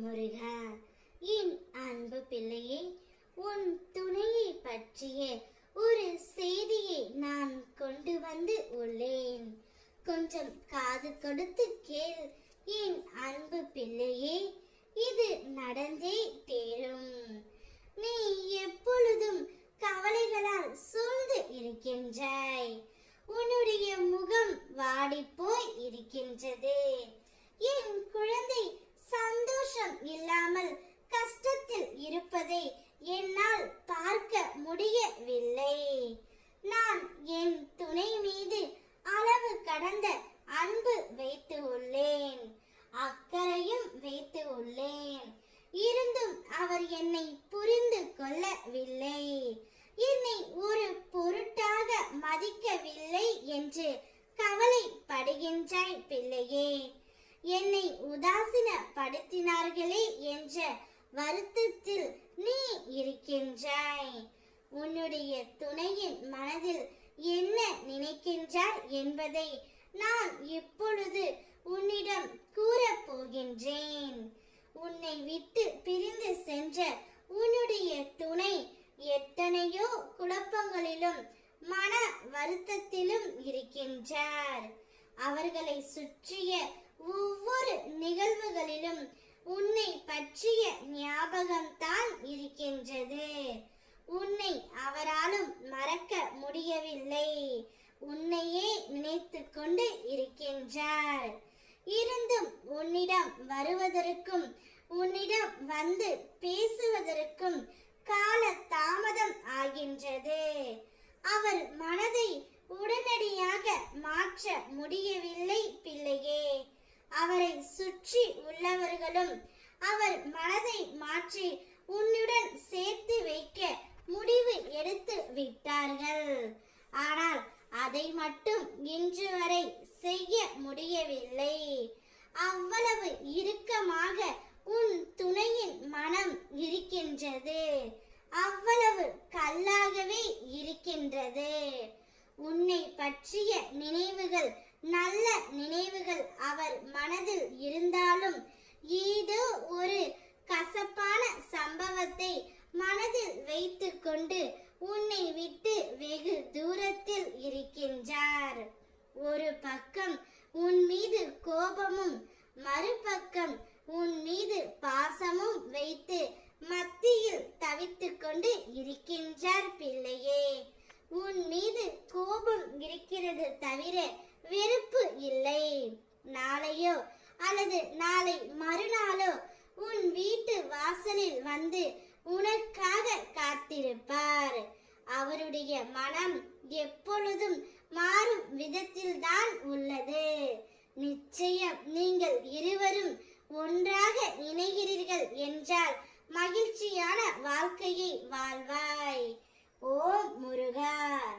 முருகா என் அன்பு பிள்ளையே உன் துணையை பற்றிய ஒரு செய்தியை நான் கொண்டு வந்து உள்ளேன். கொஞ்சம் காது கொடுத்து கேள் என் அன்பு பிள்ளையே இது நடந்தே தேரும். நீ எப்பொழுதும் கவலைகளால் சூழ்ந்து இருக்கின்றாய். உன்னுடைய முகம் வாடிப்போய் இருக்கின்றது. என் குழந்தை சந்தோஷம் இல்லாமல் கஷ்டத்தில் இருப்பதை என்னால் பார்க்க முடியவில்லை. நான் என் துணை மீது அளவு கடந்த அன்பு வைத்து உள்ளேன் அக்கறையும் வைத்து உள்ளேன் இருந்தும் அவர் என்னை புரிந்து கொள்ளவில்லை. என்னை ஒரு பொருட்டாக மதிக்கவில்லை என்று கவலைப்படுகின்றாய் பிள்ளையே. என்னை உதாசீனப்படுத்தினார்களே என்ற வருத்தத்தில் நீ இருக்கின்றாய். உன்னுடைய துணையின் மனதில் என்ன நினைக்கின்றார் என்பதை நான் இப்பொழுது உன்னிடம் கூறப் போகின்றேன் உன்னை விட்டு பிரிந்து சென்ற உன்னுடைய துணை எத்தனையோ குழப்பங்களிலும் மன வருத்தத்திலும் இருக்கின்றார். அவர்களை சுற்றிய ஒவ்வொரு நிகழ்வுகளிலும் உன்னை பற்றிய ஞாபகம்தான் இருக்கின்றது. உன்னை அவராலும் மறக்க முடியவில்லை. உன்னையே நினைத்து கொண்டு இருக்கின்றார். இருந்தும் உன்னிடம் வருவதற்கும் உன்னிடம் வந்து பேசுவதற்கும் கால தாமதம் ஆகின்றது. அவர் மனதை உடனடியாக மாற்ற முடியவில்லை பிள்ளையே. அவரை சுற்றி உள்ளவர்களும் அவர் மனதை மாற்றி உன்னுடன் சேர்த்து வைக்க முடிவு எடுத்து விட்டார்கள். ஆனால் அதை மட்டும் இன்று வரை செய்ய முடியவில்லை. அவ்வளவு இறுக்கமாக உன் துணையின் மனம் இருக்கின்றது. அவ்வளவு கல்லாகவே இருக்கின்றது. உன்னை பற்றிய நினைவுகள் நல்ல நினைவுகள் அவர் மனதில் இருந்தாலும் ஏதோ ஒரு கசப்பான சம்பவத்தை மனதில் வைத்துக்கொண்டு உன்னை விட்டு வெகு தூரத்தில் இருக்கின்றார். ஒரு பக்கம் உன் மீது கோபமும் மறுபக்கம் உன் மீது பாசமும் வைத்து மத்தியில் தவித்து கொண்டு இருக்கின்றார் பிள்ளையே. உன் மீது கோபம் இருக்கிறது தவிர வெறுப்பு இல்லை. நாளையோ அல்லது நாளை மறுநாளோ உன் வீட்டு வாசலில் வந்து உனக்காக காத்திருப்பார். அவருடைய மனம் எப்பொழுதும் மாறும் விதத்தில்தான் உள்ளது. நிச்சயம் நீங்கள் இருவரும் ஒன்றாக இணைகிறீர்கள் என்றால் மகிழ்ச்சியான வாழ்க்கையை வாழ்வாய். ஓம் முருகா.